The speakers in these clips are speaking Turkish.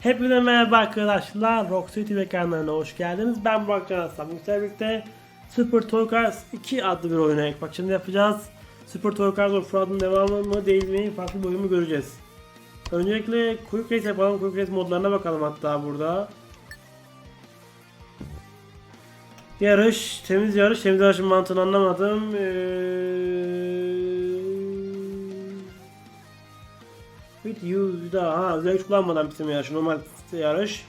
Hepinize merhaba arkadaşlar. Rock City ekranlarına hoş geldiniz. Ben Burak Can Aslan. Bizlerle birlikte Super Toy Cars 2 adlı bir oyuna ilk bakışını yapacağız. Super Toy Cars Offroad'un devamı mı değil mi farklı bir oyun mu göreceğiz. Öncelikle Quick Race yapalım. Quick Race modlarına bakalım hatta burada. Yarış, temiz yarış, temiz yarışın mantığını anlamadım. Ee... With you daha ha güç kullanmadan bitirme yarışı normal yarış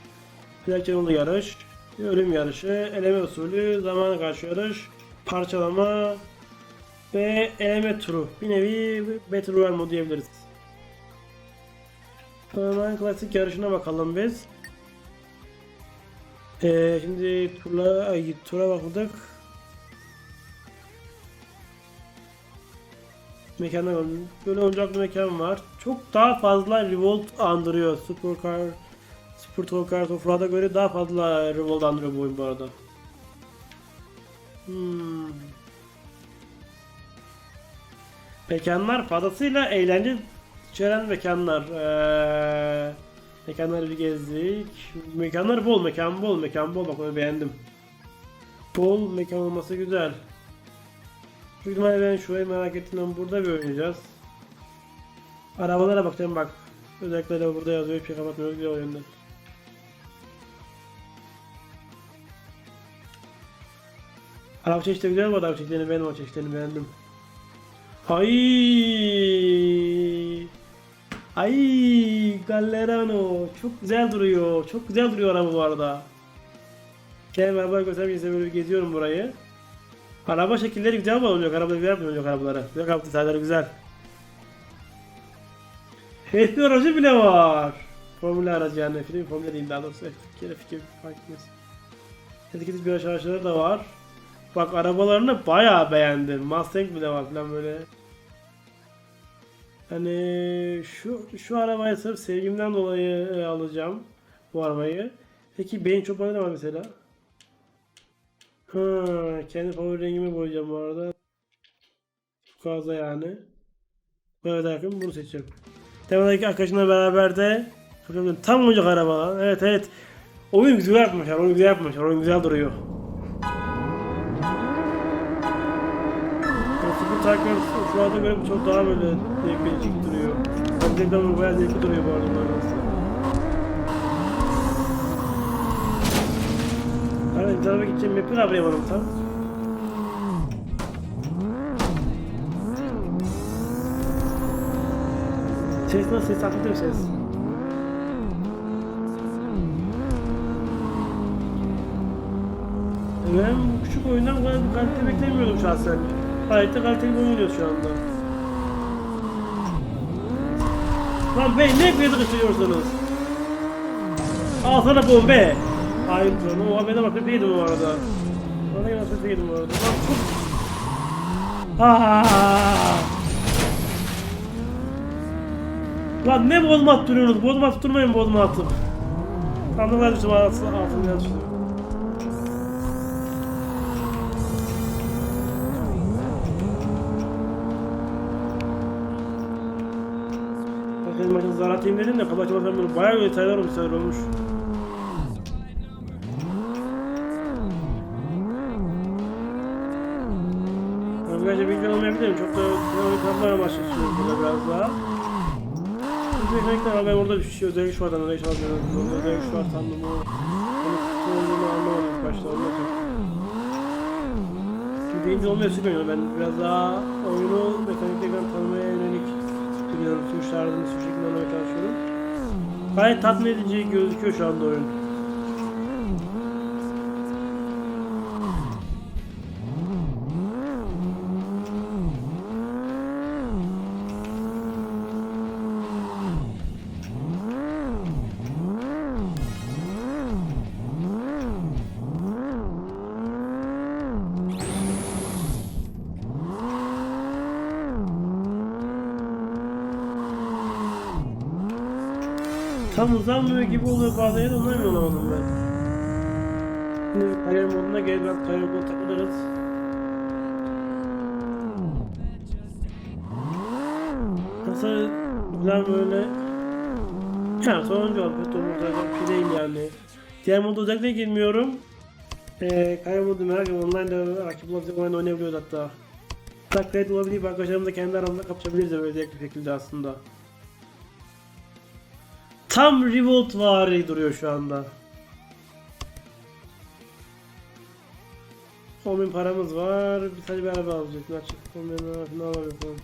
plak yolu yarış ölüm yarışı eleme usulü zamana karşı yarış parçalama ve eleme turu bir nevi Battle Royale modu diyebiliriz. Hemen klasik yarışına bakalım biz. Ee, şimdi turla, ay, tura bakmadık. Mekana. Böyle oyuncaklı mekan var. Çok daha fazla Revolt andırıyor. Supercar, Super Toy Cars Offroad'a göre daha fazla Revolt andırıyor bu oyun bu arada. Hmm. Mekanlar fazlasıyla eğlence içeren mekanlar. Ee, mekanları bir gezdik. Mekanlar bol, mekan bol, mekan bol. Bak onu beğendim. Bol mekan olması güzel. Büyük ihtimalle ben şurayı merak ettiğimden burada bir oynayacağız. Arabalara bakacağım bak. Özellikle de burada yazıyor hiçbir şey kapatmıyoruz diye o yönden. Araba çeşitleri güzel bu araba çeşitlerini beğendim o çeşitlerini beğendim. Ay, Ay Gallerano çok güzel duruyor. Çok güzel duruyor araba bu arada. Gel beraber göstereyim size böyle geziyorum burayı. Araba şekilleri güzel mi olacak? Arabaları güzel mi olacak arabaları? Güzel kapı detayları güzel. F1 aracı bile var. Formula aracı yani. Film formula değil daha doğrusu. F2 F2 fark etmez. Etkisiz bir araçları da var. Bak arabalarını bayağı beğendim. Mustang bile var falan böyle. Hani şu şu arabayı sırf sevgimden dolayı e, alacağım bu arabayı. Peki beyin çobanı da var mesela. Ha, kendi favori rengimi boyayacağım bu arada. Fazla yani. Böyle yakın bunu seçiyorum. Temadaki arkadaşımla beraber de tam oyuncak araba. Evet evet. Oyun güzel yapmışlar. Oyun güzel yapmışlar. Oyun güzel duruyor. Sıfır takip şu anda göre çok daha böyle zevkli duruyor. Ben de bayağı zevkli duruyor bu arada aslında. Hani tarafa gideceğim map'i arayamadım tam. Ses nasıl ses? Ben bu küçük oyundan bu kadar kalite beklemiyordum şahsen. Gayet de kaliteli bir oyun oynuyoruz şu anda. Lan bey ne yapıyorduk istiyorsunuz? Al sana bombe. Hayır canım o haberde bak yedim o arada. Bana ses yedim o arada. Lan çok... Aaaa! Lan ne bozma attırıyorsunuz? Bozma attırmayın bozma atıp. Düştüm altına altına düştüm. Bakın maçın zar atayım dedim de kabaç bakın bunu bayağı detaylar olmuş detaylar olmuş. Ben bence bilgi olmayabilirim. Çok da teorik yapmaya başlıyorum burada biraz daha. Mekanikler ben orada bir şey özel güç var. Orada özel güç var sandım o. Onu olduğunu anlamadım başta sonra. Çünkü deyince olmuyor sıkmıyor. Ben biraz daha oyunu mekaniklerden tanımaya yönelik biliyorum. Tuşlarını şu şekilde anlamaya çalışıyorum. Gayet tatmin edici gözüküyor şu anda oyun. Tam uzanmıyor gibi oluyor bazen de ondan emin olamadım ben. Şimdi kariyer moduna gel biraz kariyer moduna takılırız. Nasıl falan böyle Yani sonuncu oldu. Şey değil yani. Diğer modu özellikle girmiyorum. Eee kaya modu merak ediyorum. Online'da rakip bulabilir, online oynayabiliyoruz hatta. Kredi olabilir, arkadaşlarımızla kendi aramızda kapışabiliriz de böyle bir şekilde aslında. Tam Revolt vari duruyor şu anda. 10 bin paramız var. Bir sadece bir araba alacak. Ne açık? 10 bin ne alabilirim?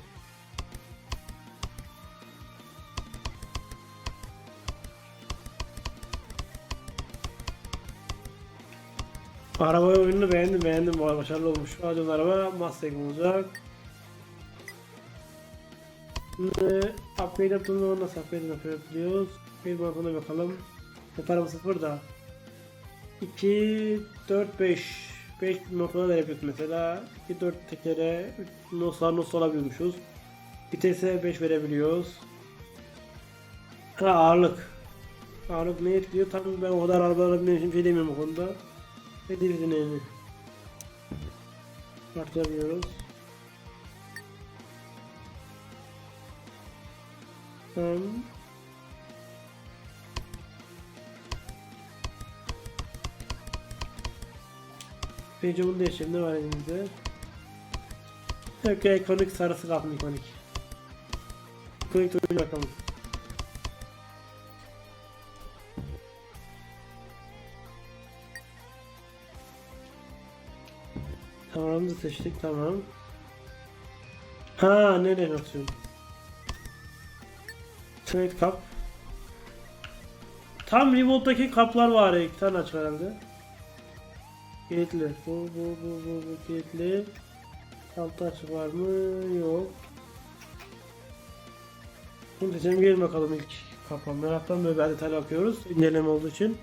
Araba oyununu beğendim beğendim. Başarılı olmuş. Alacağız araba Mustang olacak. Şimdi upgrade yaptığımız zaman nasıl upgrade yapabiliyoruz? Upgrade mantığına bakalım. Ne paramız sıfır da. 2, 4, 5. 5 noktalar verebiliyoruz mesela. 2, 4 tekere 3 noslar nos olabiliyormuşuz. Vitese 5 verebiliyoruz. Ha ağırlık. Ağırlık ne etkiliyor? Tam ben o kadar arabalara bindiğim için bir şey demiyorum o konuda. Ve dil dinlerini. Artırabiliyoruz. Tamam. Bunu değiştirelim. Ne var elimizde? Okey, ikonik sarısı kaldı ikonik. İkonik oyuncu bakalım. Tamam seçtik tamam. Ha nereye basıyorum? Trade Cup. Tam Revolt'taki kaplar var ya iki tane açık herhalde. Kilitli. Bu bu bu bu bu kilitli. Altta açık var mı? Yok. Bunu seçelim gelin bakalım ilk kapa. Meraktan böyle bir detay bakıyoruz. İnceleme olduğu için.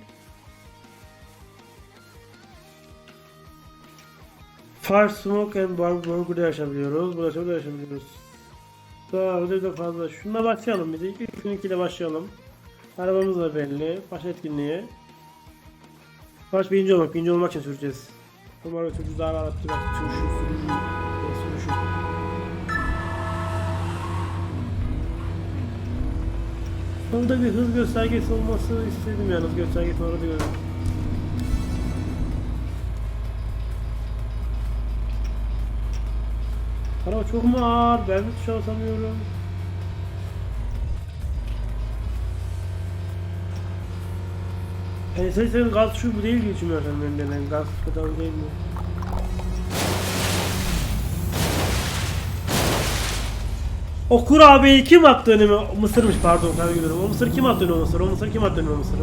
Fire Smoke and Bar burada yaşayabiliyoruz. Burada şurada yaşayabiliyoruz. Daha burada da fazla. Şununla başlayalım bir de. İlk gününkiyle başlayalım. Arabamız da belli. Baş etkinliği. Baş birinci olmak. Birinci olmak için süreceğiz. Umarım sürücü daha rahat bir. Sürüşü, sürücü. Sürüşü. Orada bir hız göstergesi olması istedim yalnız. Göstergesi orada gördüm. Araba çok mu ağır? Ben mi tuşa basamıyorum? PlayStation'ın gaz şu bu değil diye düşünüyorum ben de ben gaz pedalı değil mi? O kurabiyeyi kim attı önüme? Mısırmış pardon tabii gidiyorum. O mısır kim attı önüme mısır? O mısır kim attı önüme mısırı?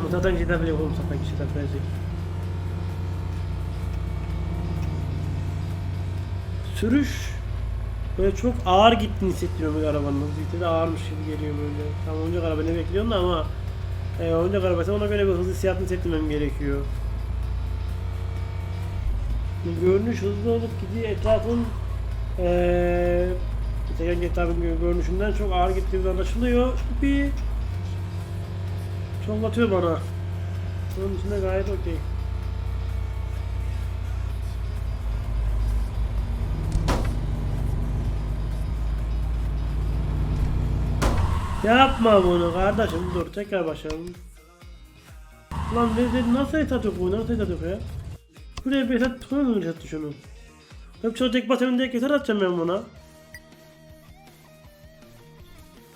Onu zaten cidden bile oğlum zaten kişiden verecek. Sürüş böyle çok ağır gittiğini hissettiriyor böyle arabanın. Hızı de ağırmış gibi geliyor böyle. Tam oyuncak araba ne bekliyorsun da ama e, oyuncak arabası ona göre bir hız hissiyatını hissettirmem gerekiyor. Görünüş hızlı olup gidiyor etrafın eee Tekerlek etrafın gö- görünüşünden çok ağır gittiğimiz anlaşılıyor. Bir çollatıyor bana. Onun içinde gayet okey. Yapma bunu kardeşim dur tekrar başlayalım. Lan ne, nasıl etat yok bu nasıl etat yok ya? Buraya bir etat koyalım bir etat şunu. Hep çok tek basımın direkt etat atacağım ben buna.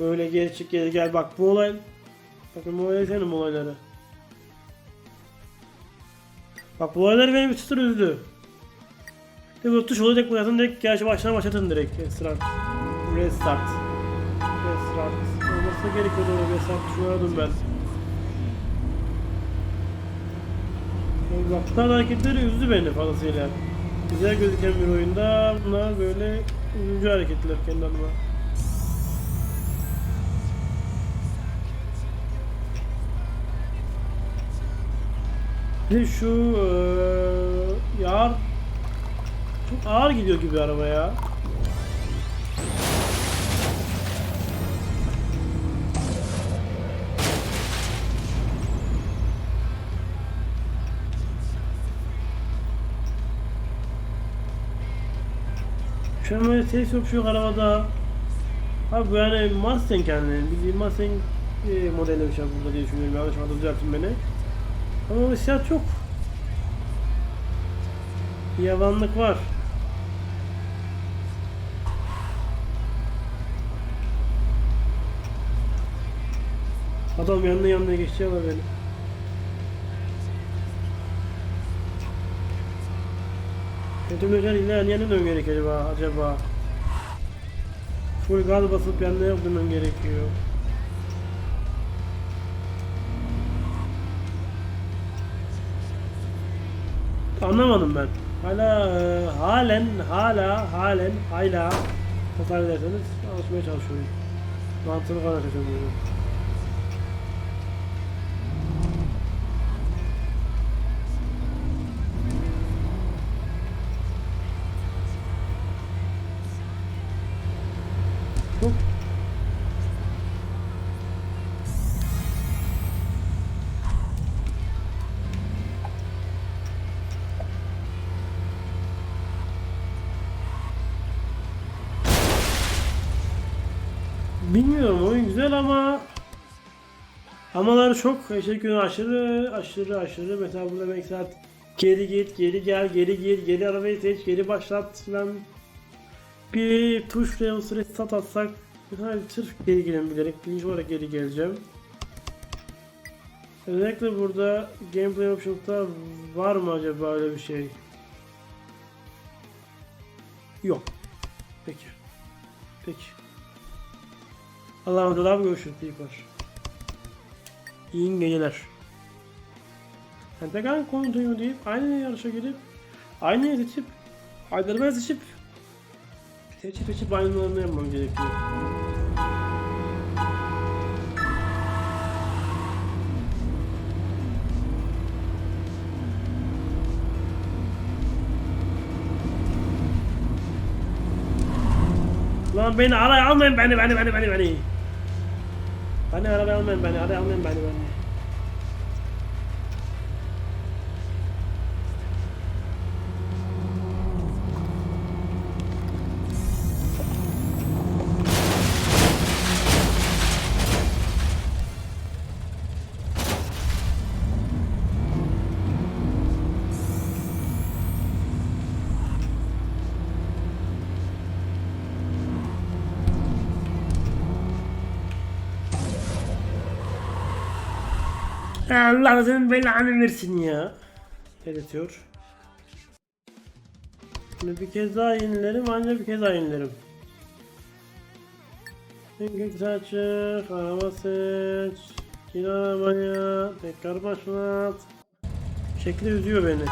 Böyle geri çık geri gel bak bu olay. Bakın bu olay senin bu olayları. Bak bu olaylar beni bir çıtır üzdü. Bir bu tuş olacak burasını direkt gerçi baştan başlatın direkt. Restart. Restart. Restart. Olması gerekiyordu o restart tuşunu aradım ben. Tarz hareketleri üzdü beni fazlasıyla. Güzel gözüken bir oyunda bunlar böyle üzücü hareketler kendi adıma. Bir de şu eee yağar çok ağır gidiyor gibi araba ya. Şu an böyle ses yok şu arabada. Abi bu yani Mustang yani. Bildiğin Mustang e, modeli bir şey burada diye düşünüyorum. Yanlış düzeltin beni. Ama hissiyat çok. Yavanlık var. Adam yanına yanına ama beni. Kötümlüler ilerleyenin ön gerek acaba? acaba? Full gaz basıp yanına yapmam gerekiyor. Anlamadım ben. Hala e, halen hala halen hala tasar ederseniz alışmaya çalışıyorum. Mantığını kadar çözemiyorum. Bilmiyorum oyun güzel ama Amaları çok teşekkür aşırı aşırı aşırı mesela burada mesela geri git geri gel geri gir geri arabayı seç geri başlat falan bir tuşla o süre stat atsak Hayır sırf geri girin bilerek bilinç olarak geri geleceğim. Özellikle burada gameplay options'ta var mı acaba öyle bir şey? Yok. Peki. Peki. Allah'a emanet olun. Görüşürüz. Var. İyi geceler. Pentagon continue deyip aynı yarışa girip aynı seçip Hyderabad seçip seçip seçip aynılarını yapmam gerekiyor. Lan beni araya almayın beni beni beni beni beni. Beni araya almayın beni araya almayın beni beni. Allah senin belanı versin ya. Belirtiyor. Şimdi bir kez daha yenilerim ancak bir kez daha yenilerim. Gök açık, araba seç, gir tekrar başlat. Şekli üzüyor beni.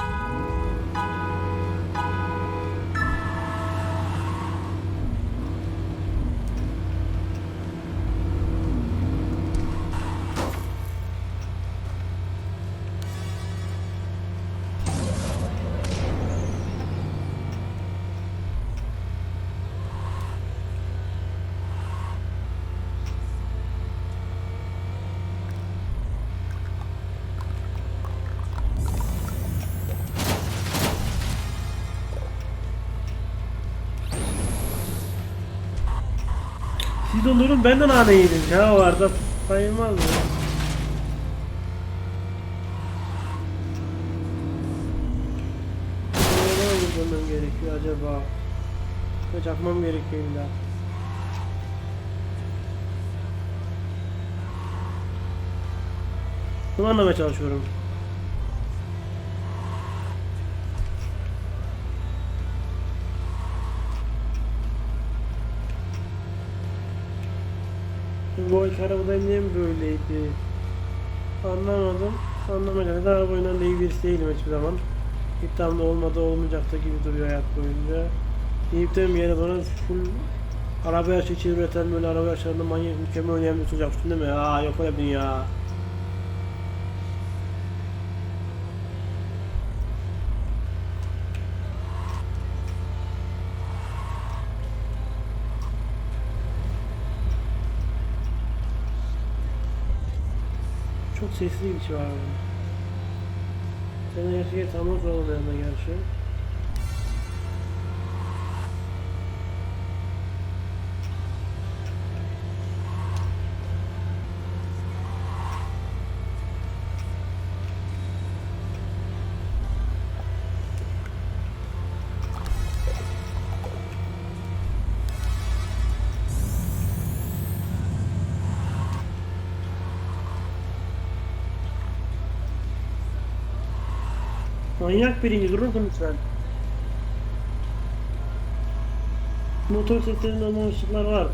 Siz onların benden hane yedin. Ya vardı sayılmaz mı? Ne vurmam gerekiyor acaba? Ne çakmam gerekiyor illa. Bunu anlamaya çalışıyorum. Bu ilk arabada niye böyleydi? Anlamadım. Anlamadım. Ben araba oynayan iyi birisi değilim hiçbir zaman. İddiamda olmadı olmayacak da gibi duruyor hayat boyunca. Deyip de bir bana full araba yarışı için üreten böyle araba yarışlarında manyak mükemmel oynayan bir tutacaksın değil mi? Aa yok öyle bir ya. Çok sesli bir var burada. Sen her şeye tamam olmayan da gerçi. Manyak birinci durur musun lütfen? Motor seslerinde olmamışlıklar var.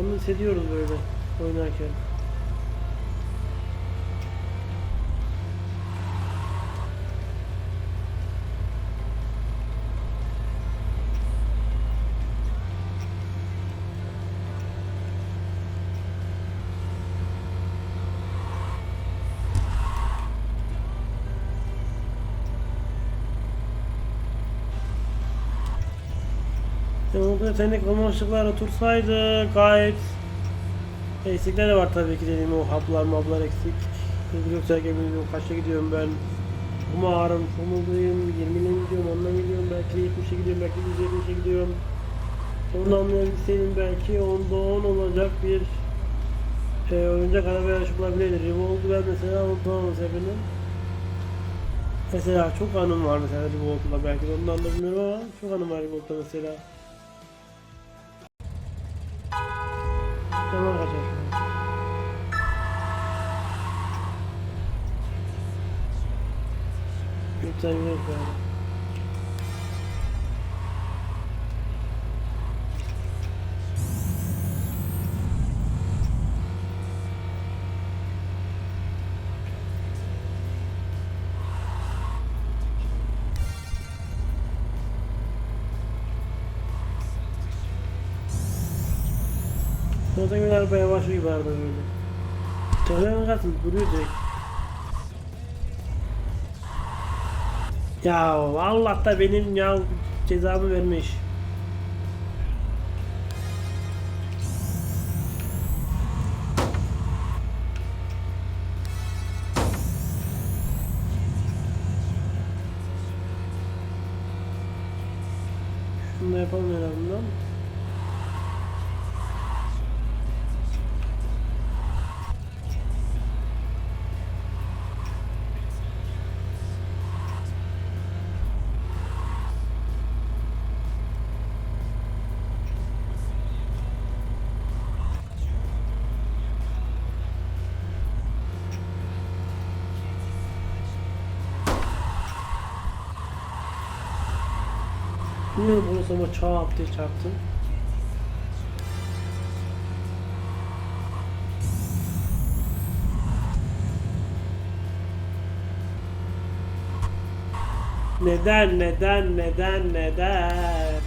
Onu hissediyoruz böyle oynarken. Yetenek amaçlıklar otursaydı gayet eksikler de var tabii ki dediğim o haplar mablar eksik. Hızlı gösterge bilmiyorum kaçta gidiyorum ben. Ama ağrım somuldayım 20'le mi gidiyorum 10'la mı gidiyorum belki 70'e gidiyorum belki 170'e gidiyorum. Onu anlayabilseydim belki 10'da 10 olacak bir şey, oyuncak araba yarışı bulabilirdi. Revolt'u ben mesela unutamam sebebini. Mesela çok anım var mesela Revolt'la belki de ondan da bilmiyorum ama çok anım var Revolt'la mesela. Tamam kaçar. Lütfen yok yani. Sonradan gün araba yavaş gibi arada böyle. Çağlayan katıl duruyor direkt. Ya Allah da benim ya cezamı vermiş. Şunu da yapalım en çağ diye çarptım. Neden, neden, neden, neden?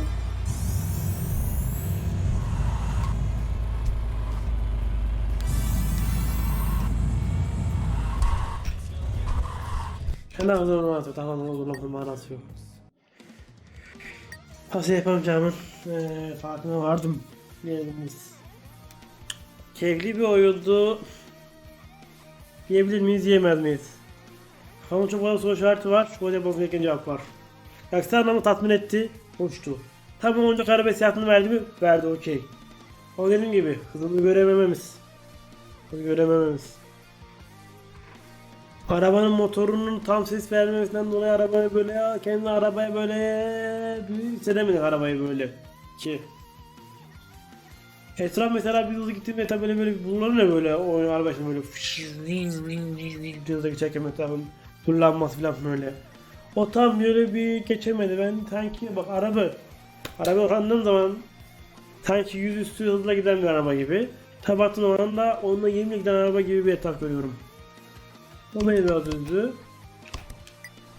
Hemen o zaman tamam olur lafın manası yok. Tavsiye yapamayacağımın eee farkına vardım diyelim biz. Keyifli bir oyundu. Yiyebilir miyiz, yiyemez miyiz? Kafamda çok fazla soru işareti var. Şu konuda yapmam gereken cevap var. Aksi anlamı tatmin etti, hoştu. Tam oyuncak araba hissiyatını verdi mi? Verdi, okey. Ama dediğim gibi, hızını göremememiz. Hızını göremememiz. Arabanın motorunun tam ses vermemesinden dolayı arabayı böyle kendi arabaya böyle bir hissedemedik arabayı böyle ki. Etraf mesela bir hızlı gittiğimde tabi böyle böyle bunlar ne böyle o araba şimdi böyle hızlı geçerken etrafın kullanması falan böyle. O tam böyle bir geçemedi ben sanki bak araba araba kandığım zaman sanki yüz üstü hızla giden bir araba gibi. Tabi baktığım zaman da onunla 20 giden araba gibi bir etraf görüyorum. Beni biraz üzdü.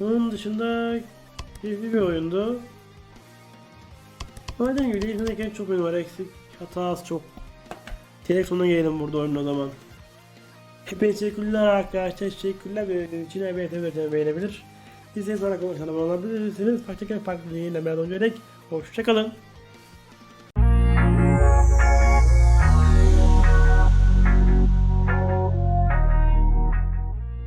Onun dışında keyifli bir oyundu. Madem gibi değilsindeyken çok oyun var eksik. Hata az çok. Direkt sonuna gelelim burada oyunun o zaman. Hepinize teşekkürler arkadaşlar. Teşekkürler beğendiğiniz için. Evet evet beğenebilir. İzleyip sonra konuşalım olabilirsiniz. Farklı farklı yayınla beraber oynayerek. Hoşçakalın.